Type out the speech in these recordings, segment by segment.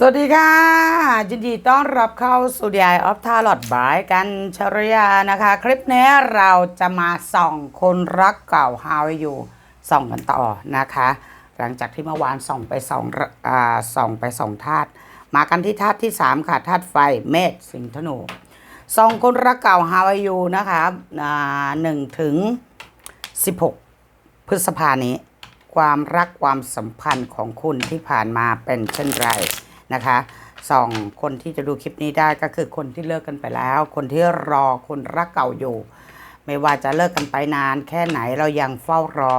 สวัสดีค่ะยินดีต้อนรับเข้าสู่ดีไอออฟทาร์ลอดบายกันชรยานะคะ คลิปนี้เราจะมาส่องคนรักเก่าฮาวอยู่ส่องกันต่อนะคะ หลังจากที่เมื่อวานส่องไปสองอ่าส่องไปสองธาตุมากันที่ธาตุที่ 3 ค่ะธาตุไฟเมษสิงห์ธนูส่องคนรักเก่าฮาวอยู่นะคะอ่าหนึ่งถึง 16 พฤษภานี้ ความรักความสัมพันธ์ของคุณที่ผ่านมาเป็นเช่นไร นะคะสองคนที่จะดูคลิปนี้ได้ก็คือคนที่เลิกกันไปแล้ว คนที่รอคนรักเก่าอยู่ ไม่ว่าจะเลิกกันไปนาน แค่ไหนเรายังเฝ้ารอ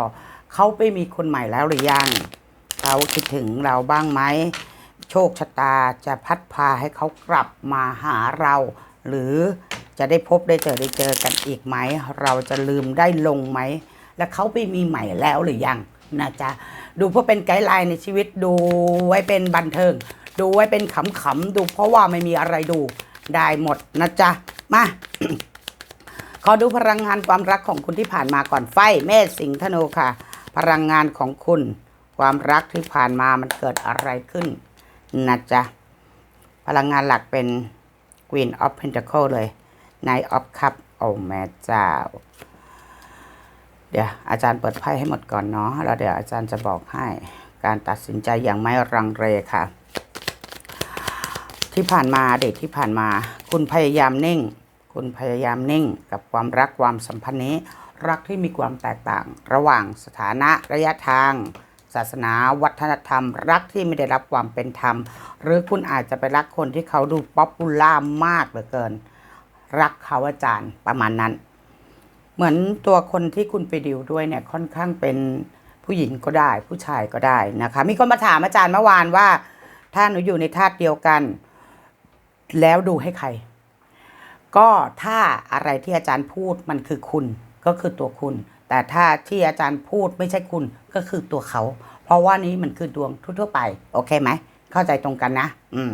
เขาไปมีคนใหม่แล้วหรือยังเขาคิดถึงเราบ้างไหมโชคชะตาจะพัดพาให้เขากลับมาหาเรา หรือจะได้พบได้เจอได้เจอกันอีกไหม เราจะลืมได้ลงไหม และเขาไปมีใหม่แล้วหรือยังนะจ๊ะดูเพื่อเป็นไกด์ไลน์ในชีวิตดูไว้เป็นบันเทิง ดูไว้เป็นขำๆดูเพราะว่าไม่มีอะไรดูได้หมดนะจ๊ะ มา ขอดูพลังงานความรักของคุณที่ผ่านมาก่อนไฟเมษสิงห์ธนูค่ะ พลังงานของคุณ ความรักที่ผ่านมามันเกิดอะไรขึ้นนะจ๊ะ พลังงานหลักเป็น Queen of Pentacle เลย Knight of Cup โอ้แม่เจ้า เดี๋ยวอาจารย์เปิดไพ่ให้หมดก่อนเนาะแล้วเดี๋ยวอาจารย์จะบอกให้การตัดสินใจอย่างไม่รังเรค่ะ ที่ผ่านมาเด็กที่ผ่านมา คุณพยายามนิ่ง คุณพยายามนิ่งกับความรักความสัมพันธ์นี้ รักที่มีความแตกต่าง ระหว่างสถานะระยะทาง ศาสนาวัฒนธรรม รักที่ไม่ได้รับความเป็นธรรม หรือคุณอาจจะไปรักคนที่เขาดูป๊อปปูล่ามากเหลือเกิน รักเขาอาจารย์ประมาณนั้น เหมือนตัวคนที่คุณไปดิวด้วยเนี่ยค่อนข้างเป็นผู้หญิงก็ได้ ผู้ชายก็ได้นะคะ มีคนมาถามอาจารย์เมื่อวานว่า ถ้าหนูอยู่ในธาตุเดียวกัน แล้วดูให้ใคร ก็ถ้าอะไรที่อาจารย์พูดมันคือคุณก็คือตัวคุณ แต่ถ้าที่อาจารย์พูดไม่ใช่คุณก็คือตัวเขา เพราะว่านี้มันคือดวงทั่วๆไป โอเคไหม เข้าใจตรงกันนะ อืม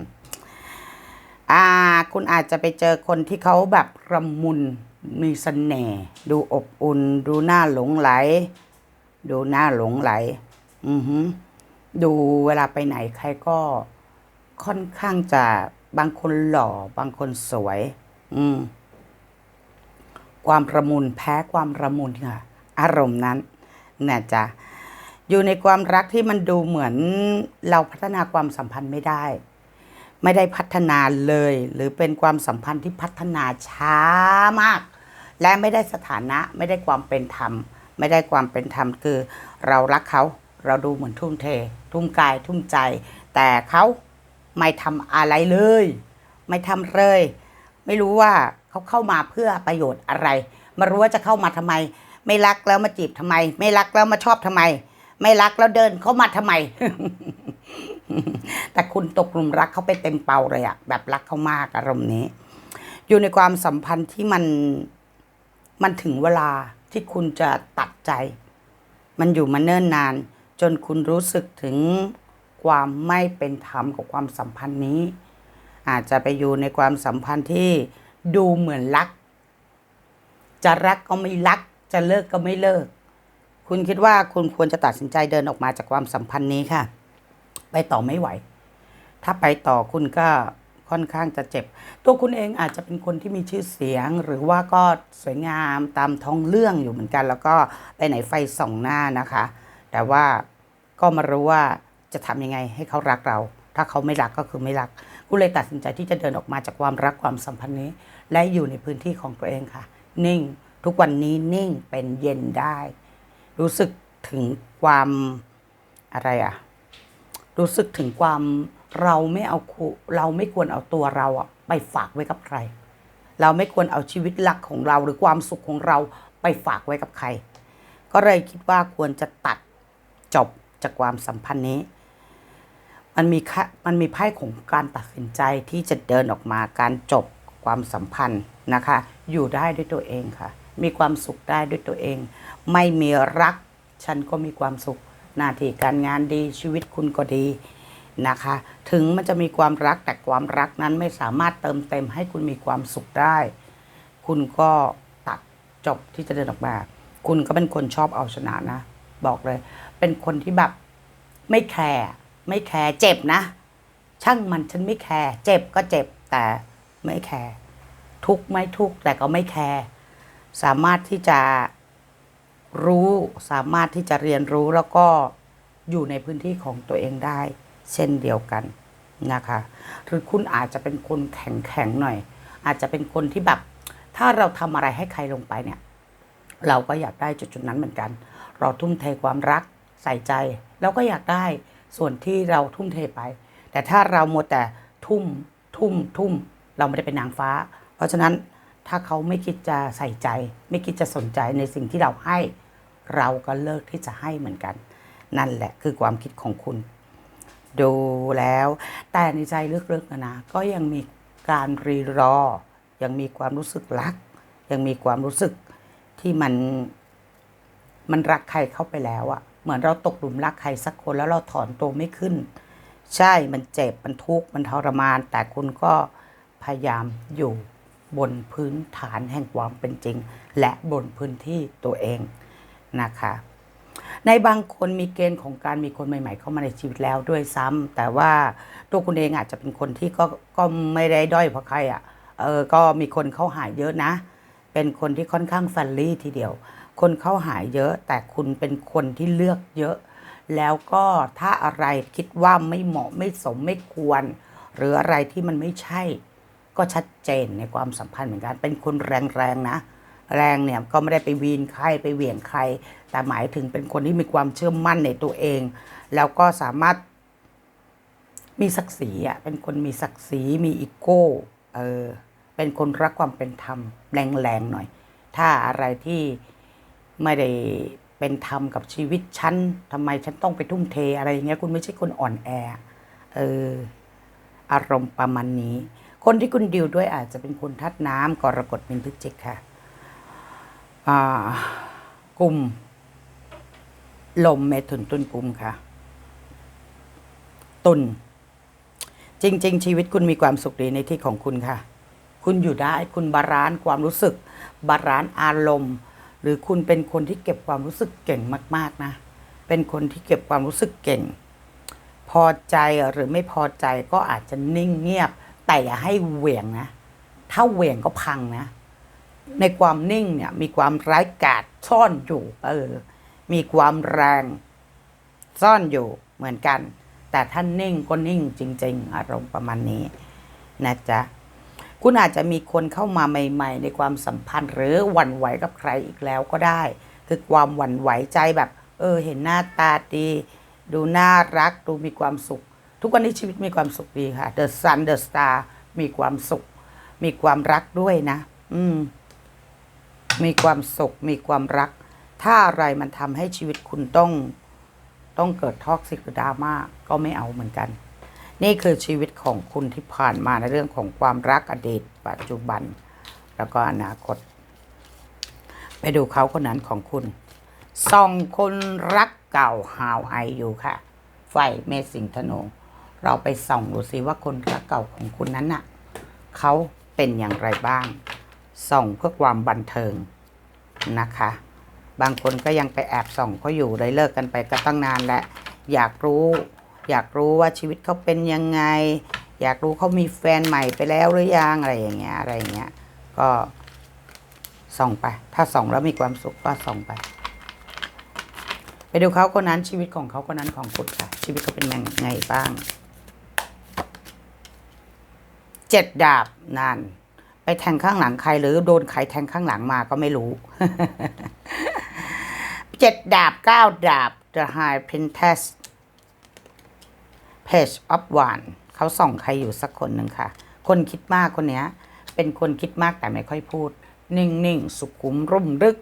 อ่า คุณอาจจะไปเจอคนที่เขาแบบระมุนมีเสน่ห์ดูอบอุ่น ดูน่าหลงไหล ดูน่าหลงไหล อือหือดูเวลาไปไหนใครก็ค่อนข้างจะ บางคนหล่อ บางคนสวย อืม ความประมุนแพ้ความระมุนค่ะ อารมณ์นั้นนะจ๊ะอยู่ในความรักที่มันดูเหมือนเราพัฒนาความสัมพันธ์ไม่ได้ ไม่ได้พัฒนาเลย หรือเป็นความสัมพันธ์ที่พัฒนาช้ามาก และไม่ได้สถานะไม่ได้ความเป็นธรรม ไม่ได้ความเป็นธรรมคือ เรารักเขา เราดูเหมือนทุ่มเท ทุ่มกายทุ่มใจ แต่เขา ไม่ทำอะไรเลย ไม่ทำเลย ไม่รู้ว่าเขาเข้ามาเพื่อประโยชน์อะไรไม่รู้ว่าจะเข้ามาทำไม ไม่รักแล้วมาจีบทำไม ไม่รักแล้วมาชอบทำไม ไม่รักแล้วเดินเข้ามาทำไม แต่คุณตกหลุมรักเขาไปเต็มเป่าเลยอะแบบรักเขามากอารมณ์นี้ อยู่ในความสัมพันธ์ที่มันมันถึงเวลาที่คุณจะตัดใจ มันอยู่มาเนิ่นนาน จนคุณรู้สึกถึง ความไม่เป็นธรรมกับความสัมพันธ์นี้ อาจจะไปอยู่ในความสัมพันธ์ที่ดูเหมือนรัก จะรักก็ไม่รัก จะเลิกก็ไม่เลิก คุณคิดว่าคุณควรจะตัดสินใจเดินออกมาจากความสัมพันธ์นี้ค่ะ ไปต่อไม่ไหว ถ้าไปต่อคุณก็ค่อนข้างจะเจ็บ ตัวคุณเองอาจจะเป็นคนที่มีชื่อเสียง หรือว่าก็สวยงามตามท้องเรื่องอยู่เหมือนกัน แล้วก็ไปไหนไฟส่องหน้านะคะ แต่ว่าก็มารู้ว่า จะทำยังไงให้เขารักเรา ถ้าเขาไม่รักก็คือไม่รักกูเลยตัดสินใจที่จะเดินออกมาจากความรักความสัมพันธ์นี้ และอยู่ในพื้นที่ของตัวเองค่ะ นิ่งทุกวันนี้นิ่งเป็นเย็นได้ รู้สึกถึงความอะไรอะรู้สึกถึงความเราไม่เอาเราไม่ควรเอาตัวเราอะไปฝากไว้กับใคร เราไม่ควรเอาชีวิตหลักของเราหรือความสุขของเราไปฝากไว้กับใคร ก็เลยคิดว่าควรจะตัดจบจากความสัมพันธ์นี้ มันมีค่ะมันมีไพ่ของการตัดสินใจที่จะเดินออกมาการจบความสัมพันธ์นะคะ อยู่ได้ด้วยตัวเองค่ะ มีความสุขได้ด้วยตัวเอง ไม่มีรัก ฉันก็มีความสุขหน้าที่การงานดีชีวิตคุณก็ดีนะคะ ถึงมันจะมีความรักแต่ความรักนั้นไม่สามารถเติมเต็มให้คุณมีความสุขได้ คุณก็ตัดจบที่จะเดินออกมา คุณก็เป็นคนชอบเอาชนะนะ บอกเลย เป็นคนที่แบบไม่แคร์ ไม่แคร์เจ็บนะ ช่างมันฉันไม่แคร์เจ็บก็เจ็บแต่ไม่แคร์ทุกไม่ทุกแต่ก็ไม่แคร์สามารถที่จะรู้สามารถที่จะเรียนรู้แล้วก็อยู่ในพื้นที่ของตัวเองได้ เช่นเดียวกันนะคะ หรือคุณอาจจะเป็นคนแข็งแข็งหน่อย อาจจะเป็นคนที่แบบ ถ้าเราทำอะไรให้ใครลงไปเนี่ย เราก็อยากได้จุดจุดนั้นเหมือนกัน เราทุ่มเทความรักใส่ใจเราก็อยากได้ ส่วนที่เราทุ่มเทไป แต่ถ้าเราหมัวแต่ทุ่มทุ่มทุ่มเราไม่ได้เป็นนางฟ้า เพราะฉะนั้นถ้าเขาไม่คิดจะใส่ใจ ไม่คิดจะสนใจในสิ่งที่เราให้ เราก็เลิกที่จะให้เหมือนกัน นั่นแหละคือความคิดของคุณ ดูแล้ว แต่ในใจลึกๆนะนะก็ยังมีการรีรอ ยังมีความรู้สึกรัก ยังมีความรู้สึกที่มันมันรักใครเข้าไปแล้วอะ เหมือนเราตกหลุมรักใครสักคนแล้วเราถอนตัวไม่ขึ้น ใช่มันเจ็บมันทุกข์มันทรมาน แต่คุณก็พยายามอยู่บนพื้นฐานแห่งความเป็นจริง และบนพื้นที่ตัวเองนะคะ ในบางคนมีเกณฑ์ของการมีคนใหม่ ๆ เข้ามาในชีวิตแล้วด้วยซ้ำแต่ว่าตัวคุณเองอาจจะเป็นคนที่ก็ก็ไม่ได้ด้อยเพราะใครอะ่ะเออก็มีคนเข้าหายเยอะนะ เป็นคนที่ค่อนข้างแฟรนลี่ทีเดียว คนเข้าหายเยอะ แต่คุณเป็นคนที่เลือกเยอะ แล้วก็ถ้าอะไรคิดว่าไม่เหมาะไม่สมไม่ควร หรืออะไรที่มันไม่ใช่ ก็ชัดเจนในความสัมพันธ์เหมือนกันเป็นคนแรงๆนะ แรงเนี่ยก็ไม่ได้ไปวีนใครไปเหวี่ยงใคร แต่หมายถึงเป็นคนที่มีความเชื่อมั่นในตัวเอง แล้วก็สามารถมีศักดิ์ศรีอะเป็นคนมีศักดิ์ศรีมีอีโก้เออเป็นคนรักความเป็นธรรมแรงๆหน่อย ถ้าอะไรที่ ไม่ได้เป็นธรรมกับชีวิตฉันทำไมฉันต้องไปทุ่มเทอะไรอย่างเงี้ยคุณไม่ใช่คนอ่อนแอเอออารมณ์ประมาณนี้ คนที่คุณดิวด้วยอาจจะเป็นคนทัดน้ำกรกฎเป็นพฤศจิกค่ะกลุ่ม ลมเมถุนตุนกลุ่มค่ะ ตุน จริง ๆ ชีวิตคุณมีความสุขดีในที่ของคุณค่ะ คุณอยู่ได้คุณบาลานซ์ความรู้สึก บาลานซ์อารมณ์ หรือคุณเป็นคนที่เก็บความรู้สึกเก่งมาก ๆนะ เป็นคนที่เก็บความรู้สึกเก่ง พอใจหรือไม่พอใจก็อาจจะนิ่งเงียบ แต่อย่าให้เหวี่ยงนะ ถ้าเหวี่ยงก็พังนะ ในความนิ่งเนี่ยมีความร้ายกาจซ่อนอยู่เออ มีความแรงซ่อนอยู่เหมือนกัน แต่ถ้านนิ่งก็นิ่งจริง ๆ อารมณ์ประมาณนี้นะจ๊ะ คุณอาจจะมีคนเข้ามาใหม่ ๆ ในความสัมพันธ์ หรือหวั่นไหวกับใครอีกแล้วก็ได้ คือความหวั่นไหวใจแบบ เออ เห็นหน้าตาดี ดูน่ารัก ดูมีความสุข ทุกวันนี้ชีวิตมีความสุขดีค่ะ The Sun The Star มีความสุข มีความรักด้วยนะ อืม มีความสุข มีความรัก ถ้าอะไรมันทำให้ชีวิตคุณต้อง ต้องเกิดทอกซิกดราม่าก็ไม่เอาเหมือนกัน นี่คือชีวิตของคุณที่ผ่านมาในเรื่องของความรักอดีต ปัจจุบัน แล้วก็อนาคต ไปดูเขาคนนั้นของคุณส่องคนรักเก่าฮาวไออยู่ค่ะ ไฟเมสิงธนูเราไปส่องดูสิว่าคนรักเก่าของคุณนั้นน่ะเขาเป็นอย่างไรบ้าง ส่องเพื่อความบันเทิงนะคะ บางคนก็ยังไปแอบส่องเขาอยู่เลยเลิกกันไปก็ตั้งนานแล้วอยากรู้ อยากรู้ว่าชีวิตเขาเป็นยังไง อยากรู้เขามีแฟนใหม่ไปแล้วหรือยังอะไรอย่างเงี้ยอะไรอย่างเงี้ย ก็ส่องไป ถ้าส่องแล้วมีความสุขก็ส่องไป ไปดูเขาคนนั้นชีวิตของเขาคนนั้นของคุณค่ะ ชีวิตเขาเป็นยังไงบ้างเจ็ดดาบนั่นไปแทงข้างหลังใครหรือโดนใครแทงข้างหลังมาก็ไม่รู้เจ็ดดาบเก้าดาบ The High Princess Page of One เขาส่องใครอยู่สักคนหนึ่งค่ะ คนคิดมากคนเนี้ย เป็นคนคิดมากแต่ไม่ค่อยพูด นิ่งๆสุขุมรุ่มรึก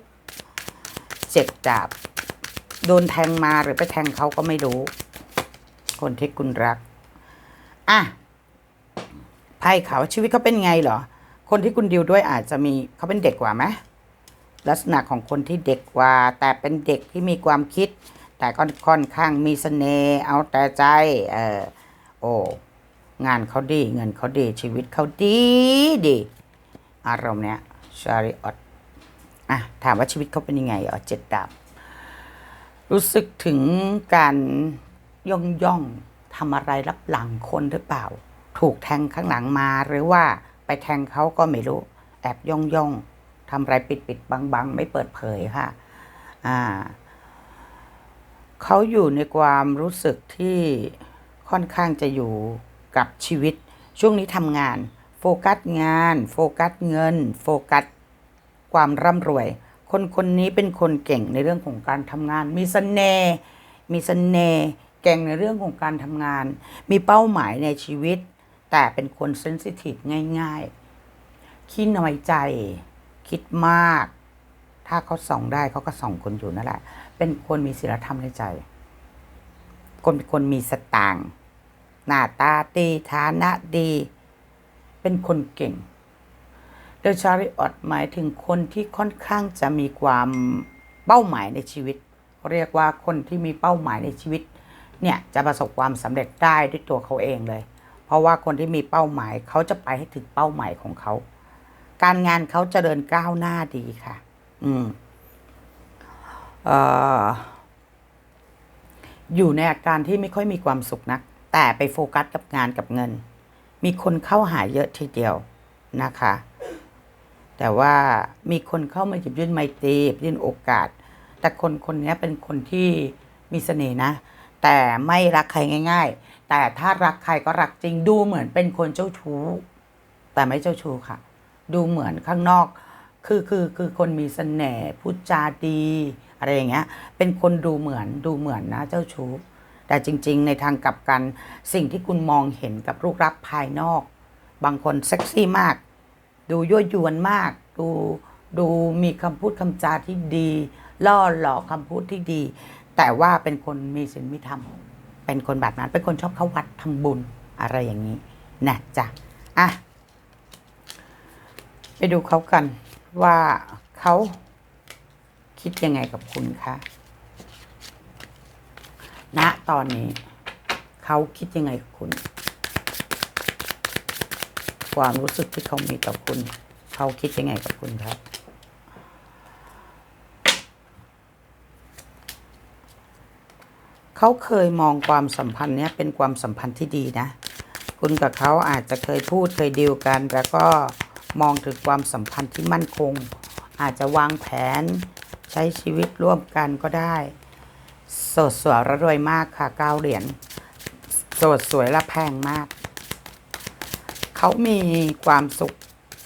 เจ็ดดาบ โดนแทงมาหรือไปแทงเขาก็ไม่รู้ คนที่คุณรัก อะไพ่เขาชีวิตเขาเป็นไงเหรอ คนที่คุณดิวด้วยอาจจะมีเขาเป็นเด็กกว่าไหมลักษณะของคนที่เด็กกว่า แต่เป็นเด็กที่มีความคิด แต่ก็ค่อนข้างมีเสน่ห์เอาแต่ใจ เออโอ้งานเขาดี เงินเขาดีชีวิตเขาดีดี อารมณ์เนี้ยชาริออตอะถามว่าชีวิตเขาเป็นยังไงอ๋อเจ็ดดาบรู้สึกถึงการย่องย่องทำอะไรรับหลังคนหรือเปล่า ถูกแทงข้างหลังมาหรือว่าไปแทงเขาก็ไม่รู้ แอบย่องย่องทำอะไรปิดปิดบังบังไม่เปิดเผยค่ะ อ่า เขาอยู่ในความรู้สึกที่ค่อนข้างจะอยู่กับชีวิต ช่วงนี้ทำงาน โฟกัสงาน โฟกัสเงิน โฟกัสความร่ำรวย คนคนนี้เป็นคนเก่งในเรื่องของการทำงาน มีสเสน่ห์มีสเสน่ห์เก่งในเรื่องของการทำงาน มีเป้าหมายในชีวิต แต่เป็นคนเซนซิทีฟง่ายๆขี้น้อยใจ คิดมาก ถ้าเขาส่องได้เขาก็ส่องคนอยู่นั่นแหละ เป็นคนมีศีลธรรมในใจ คนเป็นคนมีสตางค์หน้าตาดีฐานะดี เป็นคนเก่งเดชาริออตหมายถึงคนที่ค่อนข้างจะมีความเป้าหมายในชีวิต เรียกว่าคนที่มีเป้าหมายในชีวิต เนี่ยจะประสบความสำเร็จได้ด้วยตัวเขาเองเลย เพราะว่าคนที่มีเป้าหมายเขาจะไปให้ถึงเป้าหมายของเขา การงานเขาจเจริญก้าวหน้าดีค่ะ อืม อยู่ในอาการที่ไม่ค่อยมีความสุขนัก แต่ไปโฟกัสกับงานกับเงิน มีคนเข้าหาเยอะทีเดียวนะคะ แต่ว่ามีคนเข้ามาหยิบยื่นไมตรียื่นโอกาส แต่คนคนนี้เป็นคนที่มีเสน่ห์นะ แต่ไม่รักใครง่าย ๆ แต่ถ้ารักใครก็รักจริงดูเหมือนเป็นคนเจ้าชู้ แต่ไม่เจ้าชู้ค่ะ ดูเหมือนข้างนอก คือคือคือคนมีเสน่ห์พูดจาดี อะไรอย่างเงี้ย เป็นคนดูเหมือนดูเหมือนนะเจ้าชู้ แต่จริง ๆ ในทางกลับกันสิ่งที่คุณมองเห็นกับรูปลักษณ์ภายนอก บางคนเซ็กซี่มาก ดูยั่วยวนมาก ดูดูมีคำพูดคำจาที่ดี ล่อหลอกคำพูดที่ดี แต่ว่าเป็นคนมีศีลมีธรรม เป็นคนแบบนั้น เป็นคนชอบเข้าวัดทำบุญอะไรอย่างนี้นะจ๊ะอะไปดูเขากันว่าเขา คิดยังไงกับคุณคะณตอนนี้ เขาคิดยังไงกับคุณ ความรู้สึกที่เขามีต่อคุณ เขาคิดยังไงกับคุณครับเขาเคยมองความสัมพันธ์เนี้ยเป็นความสัมพันธ์ที่ดีนะ คุณกับเขาอาจจะเคยพูดเคยดีลกัน แล้วก็มองถึงความสัมพันธ์ที่มั่นคง อาจจะวางแผน ใช้ชีวิตร่วมกันก็ได้ โสดสวยและรวยมากค่ะเก้าเหรียญโสดสวยและแพงมาก เขามีความสุข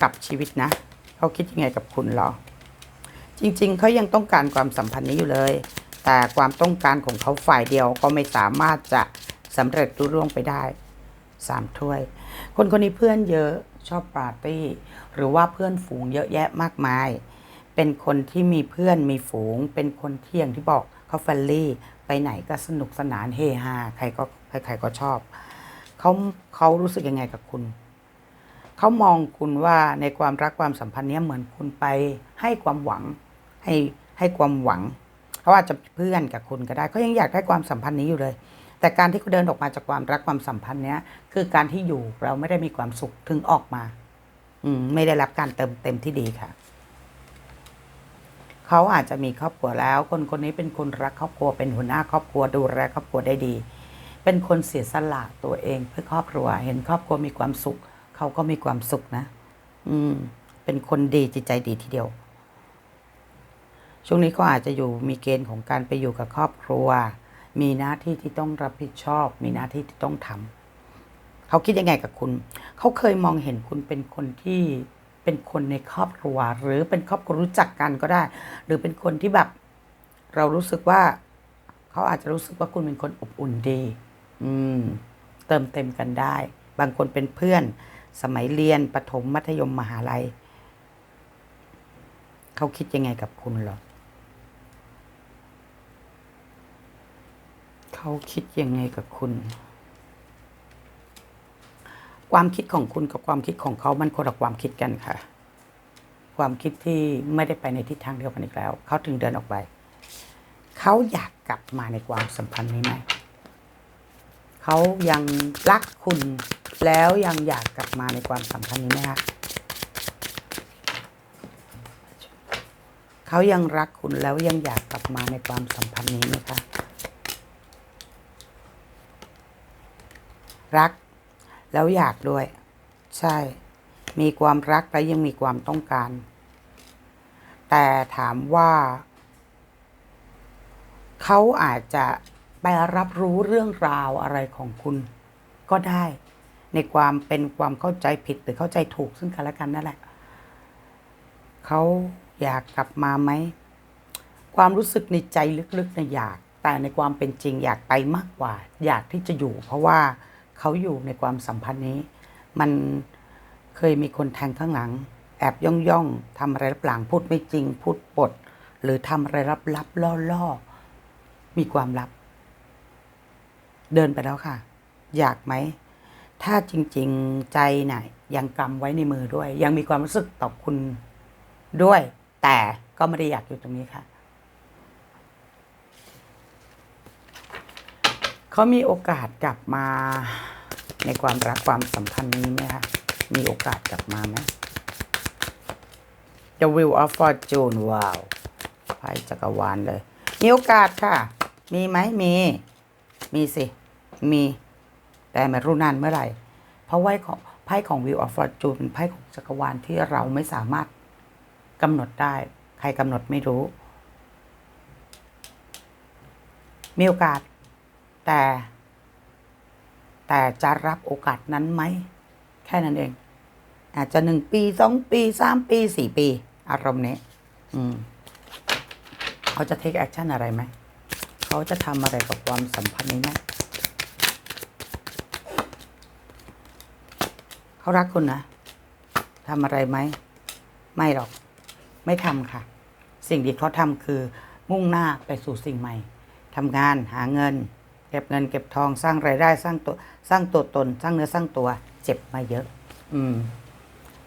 กับชีวิตนะ เขาคิดยังไงกับคุณหรอ จริงๆ เขายังต้องการความสัมพันธ์นี้อยู่เลย แต่ความต้องการของเขาฝ่ายเดียวก็ไม่สามารถจะสำเร็จรุ่ร่วงไปได้สามถ้วย คนคนนี้เพื่อนเยอะชอบปาร์ตี้ หรือว่าเพื่อนฝูงเยอะแยะมากมาย เป็นคนที่มีเพื่อนมีฝูง เป็นคนเที่ยงที่บอกเขาแฟรนลี่ ไปไหนก็สนุกสนานเฮฮาใครก็ใครๆก็ชอบเขาเขารู้สึกยังไงกับคุณเขามองคุณว่าในความรักความสัมพันธ์นี้เหมือนคุณไปให้ความหวัง ให้ให้ความหวังเขาอาจจะเพื่อนกับคุณก็ได้เขายังอยากได้ความสัมพันธ์นี้อยู่เลย แต่การที่เขาเดินออกมาจากความรักความสัมพันธ์นี้คือการที่อยู่เราไม่ได้มีความสุขถึงออกมา อืมไม่ได้รับการเติมเต็มที่ดีค่ะ เขาอาจจะมีครอบครัวแล้ว คนคนนี้เป็นคนรักครอบครัว เป็นหัวหน้าครอบครัวดูแลครอบครัวได้ดี เป็นคนเสียสละตัวเองเพื่อครอบครัว เห็นครอบครัวมีความสุข เขาก็มีความสุขนะ อืม เป็นคนดีจิตใจดีทีเดียว ช่วงนี้ก็อาจจะอยู่มีเกณฑ์ของการไปอยู่กับครอบครัว มีหน้าที่ที่ต้องรับผิดชอบ มีหน้าที่ที่ต้องทำเขาคิดยังไงกับคุณ เขาเคยมองเห็นคุณเป็นคนที่ เป็นคนในครอบครัว หรือเป็นครอบครัวรู้จักกันก็ได้ หรือเป็นคนที่แบบ เรารู้สึกว่า เขาอาจจะรู้สึกว่าคุณเป็นคนอบอุ่นดี อืม เติมเต็มกันได้ บางคนเป็นเพื่อน สมัยเรียนประถมมัธยมมหาลัย เขาคิดยังไงกับคุณหรอเขาคิดยังไงกับคุณ ความคิดของคุณกับความคิดของเขามันคนละความคิดกันค่ะ ความคิดที่ไม่ได้ไปในทิศทางเดียวกันอีกแล้ว เขาถึงเดินออกไป เขาอยากกลับมาในความสัมพันธ์นี้ไหมเขายังรักคุณแล้วยังอยากกลับมาในความสัมพันธ์นี้ไหมคะเขายังรักคุณแล้วยังอยากกลับมาในความสัมพันธ์นี้ไหมคะ รัก แล้วอยากด้วย ใช่ มีความรักและยังมีความต้องการ แต่ถามว่า เขาอาจจะไปรับรู้เรื่องราวอะไรของคุณ ก็ได้ ในความเป็นความเข้าใจผิดหรือเข้าใจถูกซึ่งกันและกันนั่นแหละเขาอยากกลับมาไหม ความรู้สึกในใจลึกๆนะอยาก แต่ในความเป็นจริงอยากไปมากกว่า อยากที่จะอยู่ เพราะว่า เขาอยู่ในความสัมพันธ์นี้ มันเคยมีคนแทงข้างหลัง แอบย่องย่องทำอะไรรับหลังพูดไม่จริง พูดปด หรือทำอะไรลับลับล่อล่อมีความลับ เดินไปแล้วค่ะ อยากไหม ถ้าจริง ๆใจน่ะยังกำไว้ในมือด้วย ยังมีความรู้สึกต่อคุณด้วย แต่ก็ไม่ได้อยากอยู่ตรงนี้ค่ะ เขามีโอกาสกลับมาในความรักความสัมพันธ์นี้ไหมคะ มีโอกาสกลับมาไหม The Wheel of Fortune ว้าวไพ่จักรวาลเลย มีโอกาสค่ะ มีไหมมี มีสิ มี แต่ไม่รู้นานเมื่อไหร่ เพราะว่าของไพ่ของ Wheel of Fortune เป็นไพ่ของจักรวาลที่เราไม่สามารถกำหนดได้ ใครกำหนดไม่รู้ มีโอกาส แต่ แต่จะรับโอกาสนั้นไหม แค่นั้นเอง อาจจะหนึ่งปีสองปีสามปีสี่ปี อารมณ์นี้อืมเขาจะเทคแอคชั่นอะไรไหม เขาจะทำอะไรกับความสัมพันธ์นี้ไหมเขารักคุณนะทำอะไรไหม ไม่หรอก ไม่ทำค่ะ สิ่งที่เขาทำคือมุ่งหน้าไปสู่สิ่งใหม่ทำงานหาเงิน ก็บเงินเก็บทองสร้างไรายได้สร้างตัวสร้างตัวตน สร้างเนื้อสร้างตัว เจ็บมาเยอะ อืม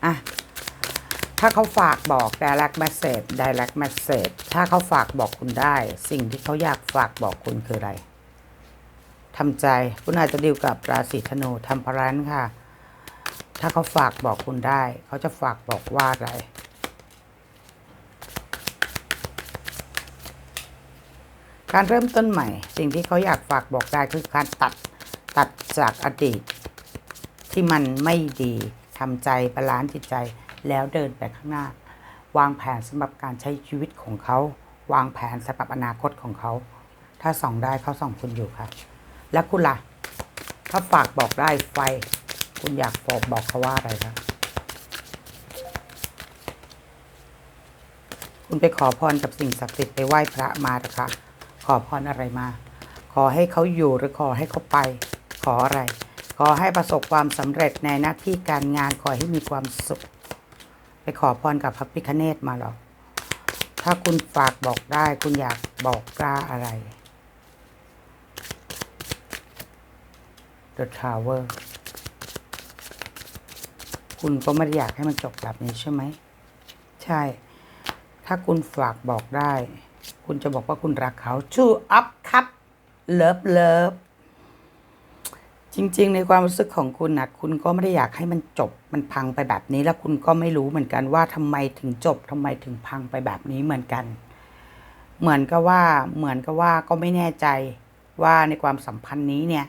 อะถ้าเขาฝากบอก direct message direct message ถ้าเขาฝากบอกคุณได้ สิ่งที่เขาอยากฝากบอกคุณคืออะไรทำใจคุณอาจจะดีลกับราศีธนูทำพรันค่ะ ถ้าเขาฝากบอกคุณได้ เขาจะฝากบอกว่าอะไร การเริ่มต้นใหม่ สิ่งที่เขาอยากฝากบอกได้คือการตัดตัดจากอดีต ที่มันไม่ดีทำใจบาลานซ์จิตใจแล้วเดินไปข้างหน้า วางแผนสำหรับการใช้ชีวิตของเขา วางแผนสำหรับอนาคตของเขา ถ้าส่องได้เขาส่องคุณอยู่ครับแล้วคุณล่ะ ถ้าฝากบอกได้ไฟ คุณอยากบอกบอกเขาว่าอะไรครับคุณไปขอพรกับสิ่งศักดิ์สิทธิ์ไปไหว้พระมานะคะ อพรอะไรมา ขอให้เขาอยู่หรือขอให้เขาไป ขออะไร ขอให้ประสบความสำเร็จในหน้าที่การงานขอให้มีความสุข ไปขอพรกับพระพิคเนตมาหรอกถ้าคุณฝากบอกได้คุณอยากบอกกล้าอะไร The Tower คุณก็ไม่ได้อยากให้มันจบแบบนี้ใช่ไหม ใช่ ถ้าคุณฝากบอกได้ คุณจะบอกว่าคุณรักเขาชูอัพครับเลิฟเลิฟจริง ๆ ในความรู้สึกของคุณนะคุณก็ไม่ได้อยากให้มันจบมันพังไปแบบนี้ แล้วคุณก็ไม่รู้เหมือนกันว่าทำไมถึงจบทำไมถึงพังไปแบบนี้เหมือนกัน เหมือนกับว่าเหมือนกับว่าก็ไม่แน่ใจว่าในความสัมพันธ์นี้เนี่ย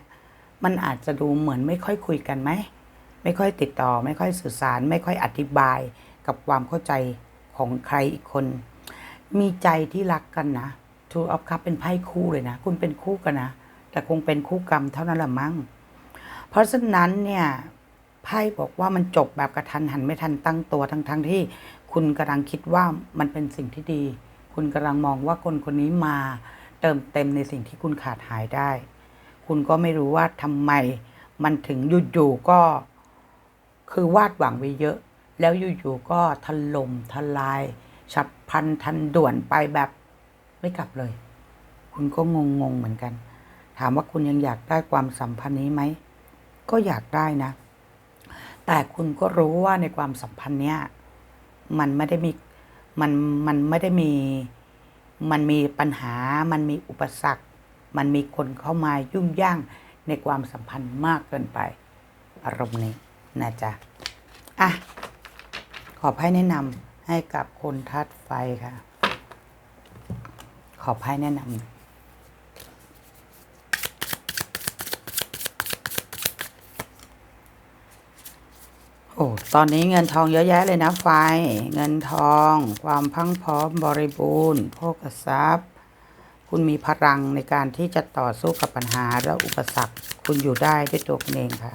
มันอาจจะดูเหมือนไม่ค่อยคุยกันไหมไม่ค่อยติดต่อ ไม่ค่อยสื่อสาร ไม่ค่อยอธิบายกับความเข้าใจของใครอีกคน มีใจที่รักกันนะ Two of Cups เป็นไพ่คู่เลยนะ คุณเป็นคู่กันนะ แต่คงเป็นคู่กรรมเท่านั้นละมั้งเพราะฉะนั้นเนี่ยไพ่บอกว่ามันจบแบบกระทันหันไม่ทันตั้งตัวทั้งๆทที่ คุณกำลังคิดว่ามันเป็นสิ่งที่ดี คุณกำลังมองว่าคนคนนี้มาเติมเต็มในสิ่งที่คุณขาดหายได้ คุณก็ไม่รู้ว่าทำไม มันถึงอยู่ๆก็ คือวาดหวังไว้เยอะ แล้วอยู่ๆก็ถล่มทลาย ฉับพ ลันทันด่วนไปแบบไม่กลับเลย คุณก็งงๆเหมือนกัน ถามว่าคุณยังอยากได้ความสัมพันธ์นี้ไหม ก็อยากได้นะ แต่คุณก็รู้ว่าในความสัมพันธ์เนี้ยมันไม่ได้มีมันมันไม่ได้มีมันมีปัญหา มันมีอุปสรรค มันมีคนเข้ามายุ่งย่างในความสัมพันธ์มากเกินไป อารมณ์นี้นะจ๊ะ อะ ขอไพ่แนะนำ ให้กับคนทัดไฟค่ะ ขอไพ่แนะนำโอ้ตอนนี้เงินทองเยอะแยะเลยนะไฟ เงินทอง ความพังพร้อมบริบูรณ์โภคทรัพย์ คุณมีพลังในการที่จะต่อสู้กับปัญหาและอุปสรรค คุณอยู่ได้ด้วยตัวคุณเองค่ะ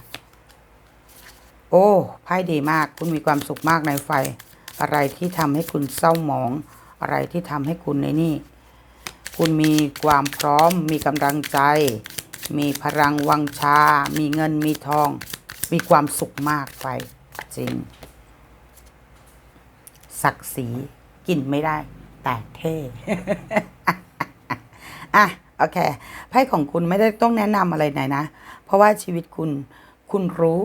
โอ้ไพ่ดีมาก คุณมีความสุขมากในไฟ อะไรที่ทำให้คุณเศร้าหมอง อะไรที่ทำให้คุณในนี่ คุณมีความพร้อม มีกำลังใจ มีพลังวังชา มีเงินมีทอง มีความสุขมากไฟจริง ศักดิ์ศรีกินไม่ได้ แต่เท่อะโอเคไพ่ของคุณไม่ได้ต้องแนะนำอะไรไหนนะ เพราะว่าชีวิตคุณคุณรู้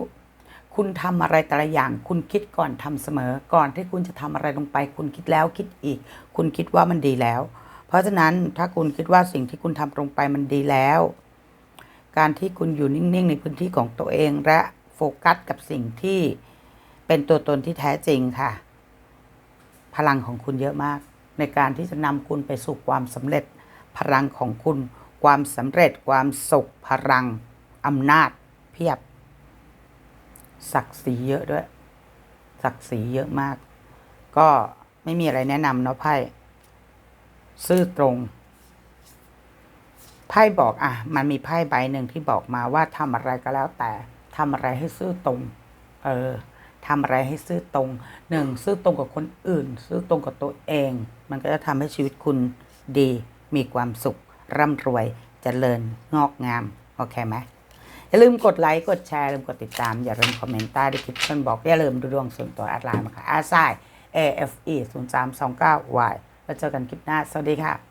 คุณทำอะไรแต่ละอย่าง คุณคิดก่อนทำเสมอ ก่อนที่คุณจะทำอะไรลงไป คุณคิดแล้วคิดอีก คุณคิดว่ามันดีแล้ว เพราะฉะนั้นถ้าคุณคิดว่าสิ่งที่คุณทำลงไปมันดีแล้ว การที่คุณอยู่นิ่งๆ ในพื้นที่ของตัวเองและโฟกัสกับสิ่งที่เป็นตัวตนที่แท้จริงค่ะ พลังของคุณเยอะมาก ในการที่จะนำคุณไปสู่ความสำเร็จ พลังของคุณ ความสำเร็จ ความสุข พลังอำนาจ เพียบ ศักดิ์ศรีเยอะด้วย ศักดิ์ศรีเยอะมาก ก็ไม่มีอะไรแนะนำเนาะไพ่ซื่อตรงไพ่บอกอะ มันมีไพ่ใบหนึ่งที่บอกมาว่าทำอะไรก็แล้วแต่ทำอะไรให้ซื่อตรง เออทำอะไรให้ซื่อตรงหนึ่งซื่อตรงกับคนอื่น ซื่อตรงกับตัวเอง มันก็จะทำให้ชีวิตคุณดี มีความสุข ร่ำรวยจเจริญงอกงาม โอเคไหม อย่าลืมกดไลค์กดแชร์อย่าลืมกดติดตาม อย่าลืมคอมเมนต์ใต้ดีคลิปเพื่อนบอกอย่าลืมดูดวงส่วนตัวแอดไลน์มาค่ะอาไซ AFE 0 3 2 9 Y แล้วเจอกันคลิปหน้า สวัสดีค่ะ